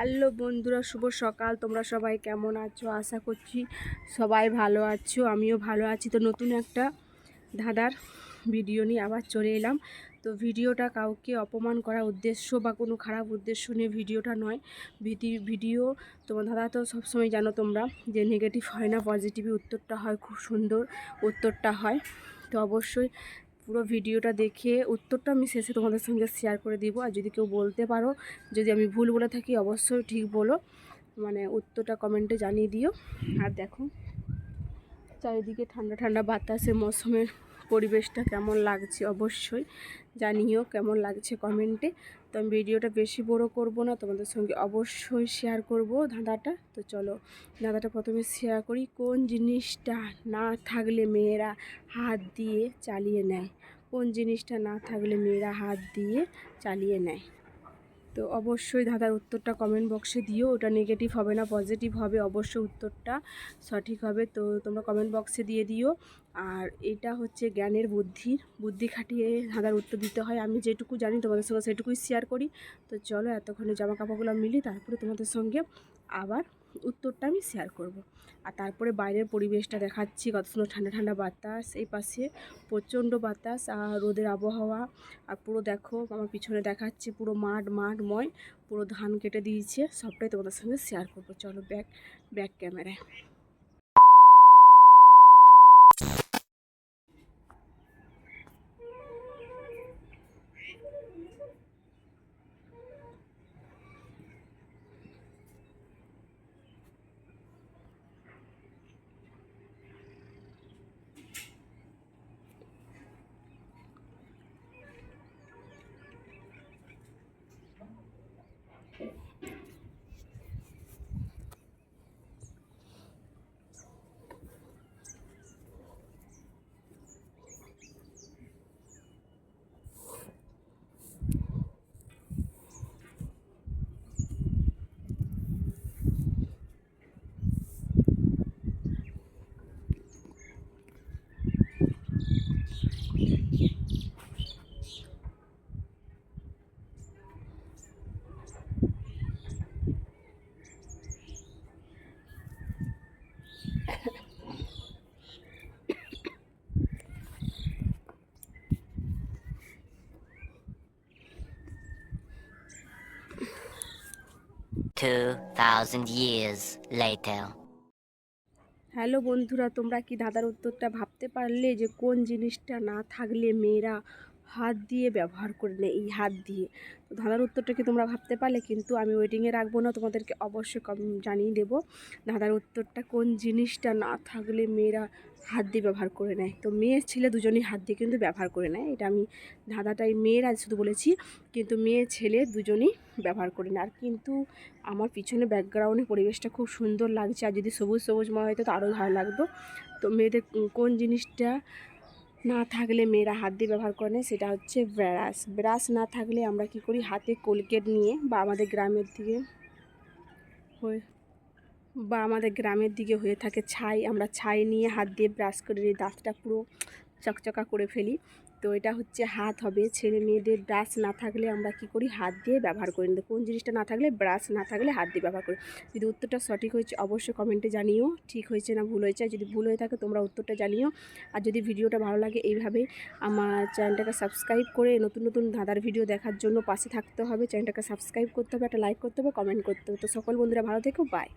Hello বন্ধুরা, শুভ সকাল। তোমরা সবাই কেমন আছো? আশা করছি সবাই ভালো আছো, আমিও ভালো আছি। তো নতুন একটা ধাঁধার ভিডিও নিয়ে আবার চলে এলাম। তো ভিডিওটা কাউকে অপমান করার উদ্দেশ্য বা কোনো খারাপ উদ্দেশ্য নিয়ে ভিডিওটা নয়। ভিডি- ভিডিও, তোমার দাদা তো সবসময় জানো তোমরা যে নেগেটিভ হয় না পজিটিভই উত্তরটা হয়, খুব সুন্দর উত্তরটা হয়। তো অবশ্যই পুরো ভিডিওটা দেখে উত্তরটা আমি শেষে তোমাদের সঙ্গে শেয়ার করে দিব। আর যদি কেউ বলতে পারো, যদি আমি ভুল বলে থাকি, অবশ্যই ঠিক বলো। মানে উত্তরটা কমেন্টে জানিয়ে দিও। আর দেখো, চারিদিকে ঠান্ডা ঠান্ডা বাতাসে, মৌসুমের পরিবেশটা কেমন লাগছে অবশ্যই জানিও কেমন লাগছে কমেন্টে। তো আমি ভিডিওটা বেশি বড় করব না, তোমাদের সঙ্গে অবশ্যই শেয়ার করব ধাঁধাটা। তো চলো, ধাঁধাটা প্রথমে শেয়ার করি, কোন জিনিসটা না থাকলে মেয়েরা হাত দিয়ে চালিয়ে নেয়? কোন জিনিসটা না থাকলে মেয়েরা হাত দিয়ে চালিয়ে নেয়? তো অবশ্যই দাদার উত্তরটা কমেন্ট বক্সে দিও। ওটা নেগেটিভ হবে না পজিটিভ হবে, অবশ্যই উত্তরটা সঠিক হবে। তো তোমরা কমেন্ট বক্সে দিয়ে দিও। আর এটা হচ্ছে জ্ঞানের বুদ্ধির বুদ্ধি খাটিয়ে দাদার উত্তর দিতে হয়। আমি যেটুকু জানি তোমাদের সঙ্গে সেটুকুই শেয়ার করি। তো চলো এতক্ষণে জামা কাপড়গুলো মিলি, তারপরে তোমাদের সঙ্গে আবার উত্তরটা আমি শেয়ার করব। আর তারপরে বাইরের পরিবেশটা দেখাচ্ছি, কত সুন্দর ঠান্ডা ঠান্ডা বাতাস, এই পাশে প্রচণ্ড বাতাস, আর রোদের আবহাওয়া, আর পুরো দেখো, আমার পিছনে দেখাচ্ছে পুরো মাঠ মাঠ মাঠময় পুরো ধান কেটে দিয়েছে, সবটাই তোমাদের সঙ্গে শেয়ার করব চলো ব্যাক ব্যাক ক্যামেরায় Two thousand years later. Hello বন্ধুরা, তোমরা কি দাদার উত্তরটা ভাবতে পারলে যে কোন জিনিসটা না থাকলে মেয়েরা হাত দিয়ে ব্যবহার করে নেয় এই হাত দিয়ে। তো দাদার উত্তরটা কি তোমরা ভাবতে পারলে? কিন্তু আমি ওয়েটিংয়ে রাখব না, তোমাদেরকে অবশ্যই জানিয়ে দেবো। ধাঁধার উত্তরটা কোন জিনিসটা না থাকলে মেয়েরা হাত দিয়ে ব্যবহার করে নেয়? তো মেয়ে ছেলে দুজনেই হাত দিয়ে কিন্তু ব্যবহার করে নেয়। এটা আমি ধাঁধাটাই মেয়েরা শুধু বলেছি, কিন্তু মেয়ে ছেলে দুজনেই ব্যবহার করে নেয়। আর কিন্তু আমার পিছনে ব্যাকগ্রাউন্ডে পরিবেশটা খুব সুন্দর লাগছে। আর যদি সবুজ সবুজ সবুজময় হতো তো আরও ভালো লাগতো তো মেয়েদের কোন জিনিসটা না থাকলে মেয়েরা হাত দিয়ে ব্যবহার করে সেটা হচ্ছে ব্রাশ। ব্রাশ না থাকলে আমরা কি করি? হাতে কোলগেট নিয়ে বা আমাদের গ্রামের দিকে বা আমাদের গ্রামের দিকে হয়ে থাকে ছাই। আমরা ছাই নিয়ে হাত দিয়ে ব্রাশ করে দাঁতটা পুরো চকচকা করে ফেলি। তো এটা হচ্ছে হাত হবে। ছেলে মেয়েদের ব্রাশ না থাকলে আমরা কি করি? হাত দিয়ে ব্যবহার করি। না কোন জিনিসটা না থাকলে? ব্রাশ না থাকলে হাত দিয়ে ব্যবহার করি। যদি উত্তরটা সঠিক হয়েছে, অবশ্যই কমেন্টে জানিও। ঠিক হয়েছে না ভুল হয়েছে? যদি ভুল হয়ে থাকে, তোমরা উত্তরটা জানিও। আর যদি ভিডিওটা ভালো লাগে এইভাবেই আমার চ্যানেলটাকে সাবস্ক্রাইব করে নতুন নতুন ধাঁধার ভিডিও দেখার জন্য পাশে থাকতে হবে। চ্যানেলটাকে সাবস্ক্রাইব করতে হবে, একটা লাইক করতে হবে কমেন্ট করতে হবে। তো সকল বন্ধুরা ভালো থেকো বাই